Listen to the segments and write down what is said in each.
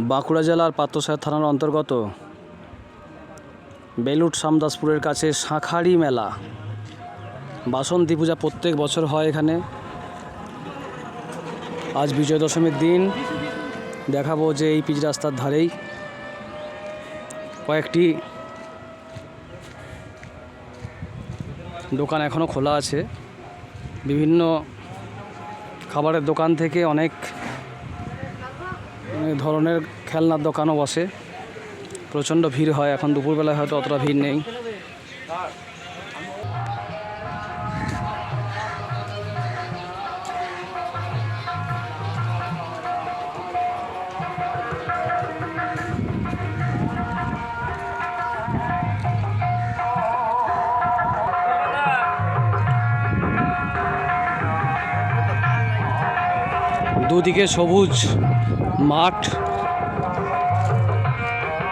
বাঁকুড়া জেলার পাত্রসাহেব থানার অন্তর্গত বেলুট সামদাসপুরের কাছে শাঁখারি মেলা। বাসন্তী পূজা প্রত্যেক বছর হয় এখানে। আজ বিজয় দশমীর দিন। দেখাবো যে এই পিচ রাস্তার ধারেই কয়েকটি দোকান এখনও খোলা আছে। বিভিন্ন খাবারের দোকান থেকে অনেক অনেক ধরনের খেলনার দোকানও বসে। প্রচণ্ড ভিড় হয় এখন দুপুরবেলায় হয়তো অতটা ভিড় নেই। দুদিকে সবুজ মাঠ।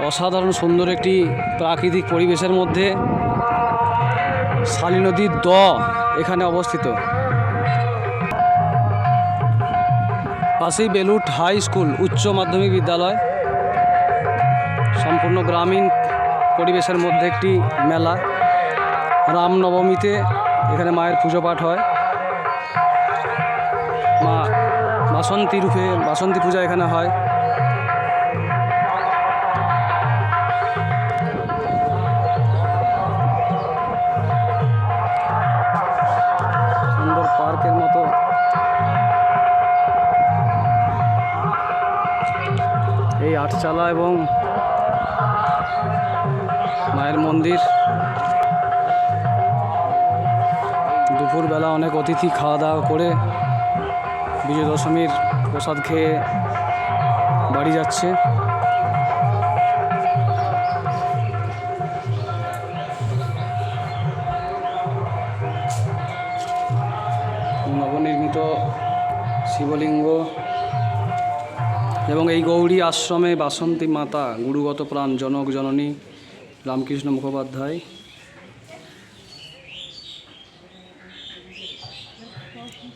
অসাধারণ সুন্দর একটি প্রাকৃতিক পরিবেশের মধ্যে শালী নদীর দ এখানে অবস্থিত। পাশেই বেলুট হাই স্কুল, উচ্চ মাধ্যমিক বিদ্যালয়। সম্পূর্ণ গ্রামীণ পরিবেশের মধ্যে একটি মেলা। রামনবমীতে এখানে মায়ের পুজো পাঠ হয়। বাসন্তী রূপে, বাসন্তী পূজা এখানে হয়। সুন্দর পার্কের মতো। এই আটচালা এবং মায়ের মন্দির। দুপুরবেলা অনেক অতিথি খাওয়া দাওয়া করে বিজয় দশমীর প্রসাদ খেয়ে বাড়ি যাচ্ছে। নবনির্মিত শিবলিঙ্গ এবং এই গৌরী আশ্রমে বাসন্তী মাতা, গুরুগত প্রাণ, জনক, জননী, রামকৃষ্ণ মুখোপাধ্যায়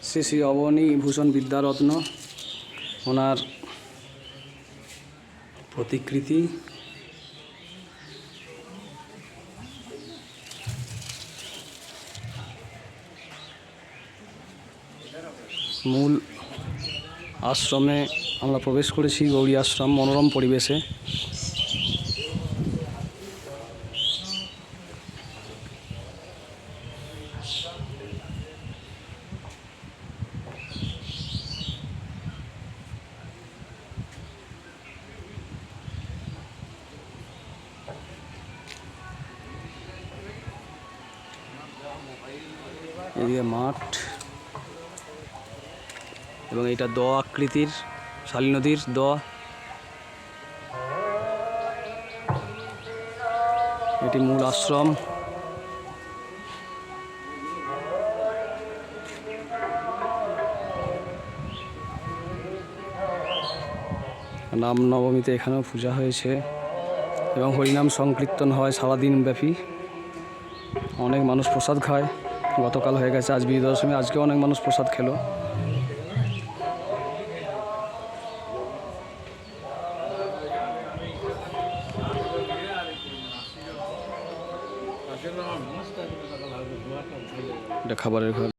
শ্রী শ্রী অবনী ভূষণ বিদ্যারত্ন, ওনার প্রতিকৃতি। মূল আশ্রমে আমরা প্রবেশ করেছি গৌরী আশ্রম, মনোরম পরিবেশে। এদিকে মাঠ এবং এটা দ আকৃতির, শালী নদীর দ। এটি মূল আশ্রম। রামনবমীতে এখানেও পূজা হয়েছে এবং হরিনাম সংকীর্তন হয় সারাদিন ব্যাপী অনেক মানুষ প্রসাদ খায়। গতকাল হয়ে গেছে আজ বিজয় দশমী আজকে অনেক মানুষ প্রসাদ খেলো। এটা খাবারের ঘর।